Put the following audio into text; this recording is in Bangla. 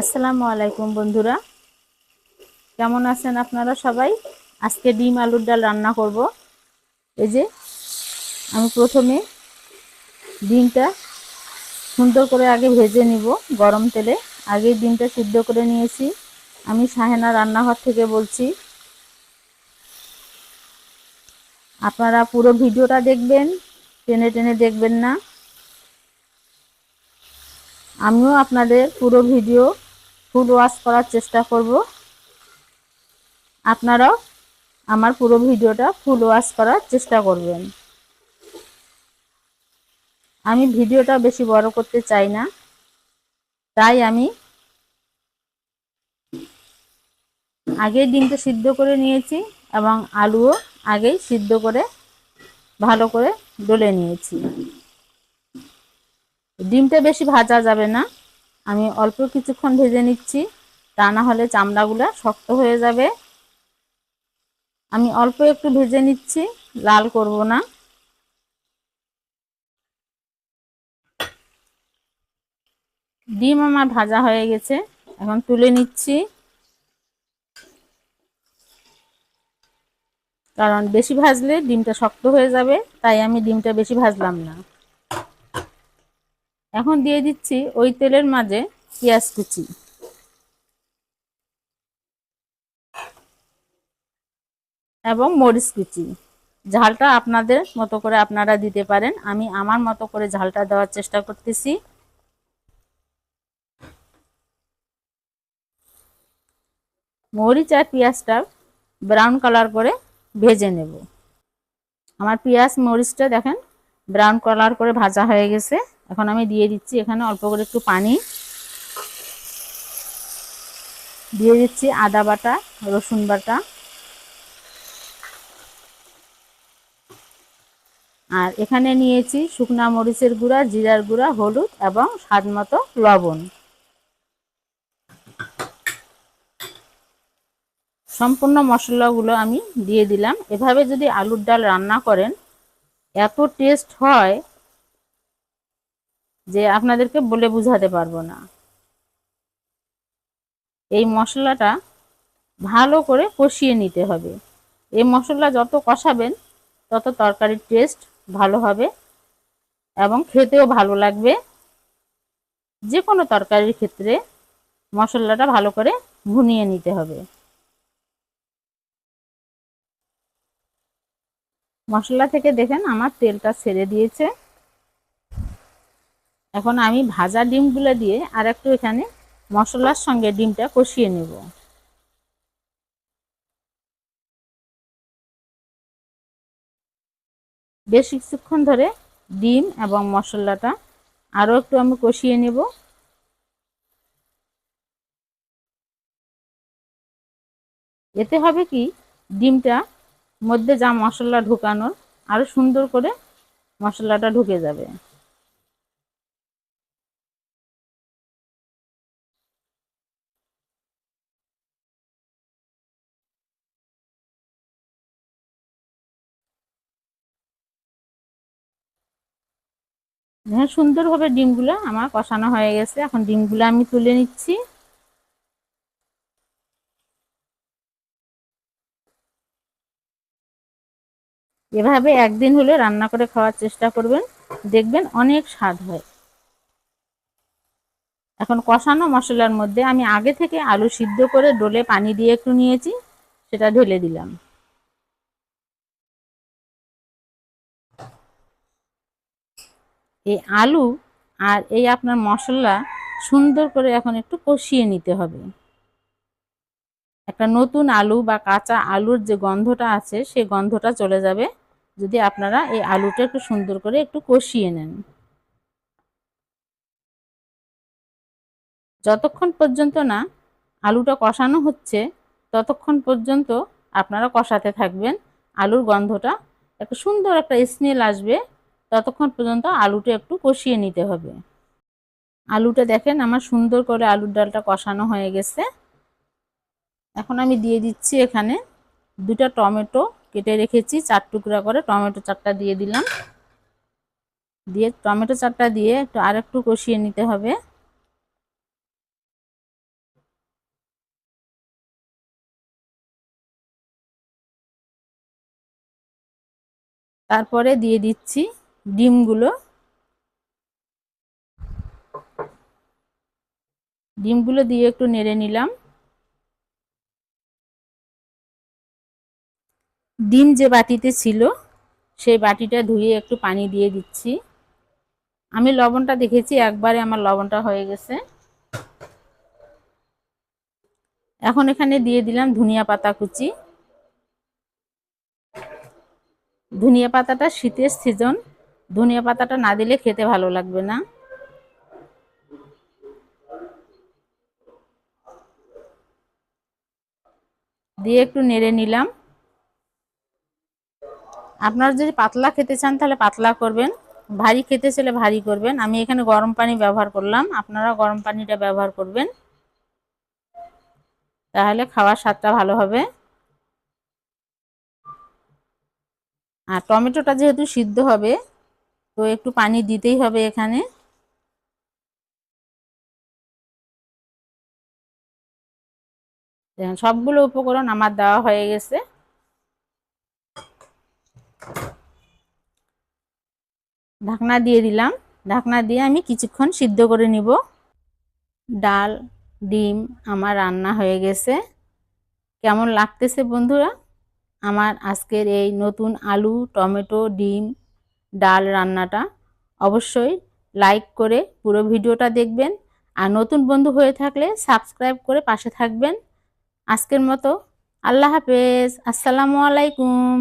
আসসালামু আলাইকুম বন্ধুরা। কেমন আছেন আপনারা সবাই? আজকে ডিম আলুর ডাল রান্না করব। এই যে আমি প্রথমে ডিমটা সুন্দর করে আগে ভেজে নিব গরম তেলে। আগে ডিমটা সিদ্ধ করে নিয়েছি। আমি সাহেনা রান্নাঘর থেকে বলছি। আপনারা পুরো ভিডিওটা দেখবেন, টেনে টেনে দেখবেন না। আমিও আপনাদের পুরো ভিডিও ফুল ওয়াশ করার চেষ্টা করব। আপনারাও আমার পুরো ভিডিওটা ফুল ওয়াশ করার চেষ্টা করবেন। আমি ভিডিওটা বেশি বড় করতে চাই না। তাই আমি আগেই ডিমটা সিদ্ধ করে নিয়েছি এবং আলুও আগেই সিদ্ধ করে ভালো করে ডলে নিয়েছি। ডিমটা বেশি ভাজা যাবে না। আমি অল্প কিছুক্ষণ ভেজে নিচ্ছি। তা না হলে চামড়াগুলো শক্ত হয়ে যাবে। আমি অল্প একটু ভেজে নিচ্ছি, লাল করব না। ডিম আমার ভাজা হয়ে গেছে, এখন তুলে নিচ্ছি। কারণ বেশি ভাজলে ডিমটা শক্ত হয়ে যাবে, তাই আমি ডিমটা বেশি ভাজলাম না। এখন দিয়ে দিচ্ছি ওই তেলের মাঝে পেঁয়াজ কুচি। এবং মরিচ কুচি। ঝালটা আপনাদের মতো করে আপনারা দিতে পারেন। আমি আমার মতো করে ঝালটা দেওয়ার চেষ্টা করতেছি। মরিচ আর পেঁয়াজটা ব্রাউন কালার করে ভেজে নেব। আমার পেঁয়াজ মরিচটা দেখেন, ব্রাউন কালার করে ভাজা হয়ে গেছে। এখন আমি দিয়ে দিচ্ছি এখানে অল্প করে একটু পানি। দিয়ে দিচ্ছি আদা বাটা, রসুন বাটা। আর এখানে নিয়েছি শুকনা মরিচের গুঁড়া, জিরার গুঁড়া, হলুদ এবং স্বাদ মতো লবণ। সম্পূর্ণ মশলাগুলো আমি দিয়ে দিলাম। এভাবে যদি আলুর ডাল রান্না করেন, এত টেস্ট হয় যে আপনাদেরকে বলে বুঝাতে পারব না। এই মশলাটা ভালো করে কষিয়ে নিতে হবে। এই মশলা যত কষাবেন, তত তরকারির টেস্ট ভালো হবে এবং খেতেও ভালো লাগবে। যে কোনো তরকারির ক্ষেত্রে মশলাটা ভালো করে ভুনিয়ে নিতে হবে। মশলা থেকে দেখেন আমার তেলটা ছেড়ে দিয়েছে। এখন আমি ভাজা ডিমগুলো দিয়ে আর একটু এখানে মশলার সঙ্গে ডিমটা কষিয়ে নেব। বেশ কিছুক্ষণ ধরে ডিম এবং মশলাটা আরও একটু আমি কষিয়ে নেব। এতে হবে কি, ডিমটা মধ্যে যা মশলা ঢুকানোর আরও সুন্দর করে মশলাটা ঢুকে যাবে। হ্যাঁ সুন্দরভাবে ডিমগুলো আমার কষানো হয়ে গেছে। এখন ডিমগুলো আমি তুলে নিচ্ছি। এভাবে একদিন হলে রান্না করে খাওয়ার চেষ্টা করবেন। দেখবেন অনেক স্বাদ হয়। এখন কষানো মশলার মধ্যে আমি আগে থেকে আলু সিদ্ধ করে ডোলে পানি দিয়ে একটু নিয়েছি, সেটা ঢেলে দিলাম। এই আলু আর এই আপনার মশলা সুন্দর করে এখন একটু কষিয়ে নিতে হবে। একটা নতুন আলু বা কাঁচা আলুর যে গন্ধটা আছে, সেই গন্ধটা চলে যাবে যদি আপনারা এই আলুটা একটু সুন্দর করে একটু কষিয়ে নেন। যতক্ষণ পর্যন্ত না আলুটা কষানো হচ্ছে, ততক্ষণ পর্যন্ত আপনারা কষাতে থাকবেন। আলুর গন্ধটা, একটা সুন্দর একটা স্মেল আসবে ততক্ষণ পর্যন্ত আলুটা একটু কষিয়ে নিতে হবে। আলুটা দেখেন আমার সুন্দর করে আলুর ডালটা কষানো হয়ে গেছে। এখন আমি দিয়ে দিচ্ছি এখানে দুটা টমেটো কেটে রেখেছি, চার টুকরা করে টমেটো চারটা দিয়ে দিলাম। দিয়ে টমেটো চারটা দিয়ে একটু আর একটু কষিয়ে নিতে হবে। তারপরে দিয়ে দিচ্ছি ডিমগুলো ডিমগুলো দিয়ে একটু নেড়ে নিলাম। ডিম যে বাটিতে ছিল, সেই বাটিটা ধুয়ে একটু পানি দিয়ে দিচ্ছি। আমি লবণটা দেখেছি, একবারে আমার লবণটা হয়ে গেছে। এখন এখানে দিয়ে দিলাম ধনিয়া পাতা কুচি। ধনিয়া পাতাটা শীতের সিজন ধনিয়া পাতাটা না দিলে খেতে ভালো লাগবে না। দিয়ে একটু নেড়ে নিলাম। আপনারা যদি পাতলা খেতে চান তাহলে পাতলা করবেন, ভারী খেতে চাইলে ভারী করবেন। আমি এখানে গরম পানি ব্যবহার করলাম, আপনারা গরম পানিটা ব্যবহার করবেন। তাহলে খাওয়ার স্বাদটা ভালো হবে। আর টমেটোটা যেহেতু সিদ্ধ হবে তো একটু পানি দিতেই হবে এখানে। সবগুলো উপকরণ আমার দেওয়া হয়ে গেছে। ঢাকনা দিয়ে দিলাম। ঢাকনা দিয়ে আমি কিছুক্ষণ সিদ্ধ করে নিব। ডাল, ডিম আমার রান্না হয়ে গেছে। কেমন লাগতেছে বন্ধুরা? আমার আজকের এই নতুন আলু, টমেটো, ডিম ডাল রান্নাটা অবশ্যই লাইক করে পুরো ভিডিওটা দেখবেন। আর নতুন বন্ধু হয়ে থাকলে সাবস্ক্রাইব করে পাশে থাকবেন। আজকের মতো আল্লাহ হাফেজ। আসসালামু আলাইকুম।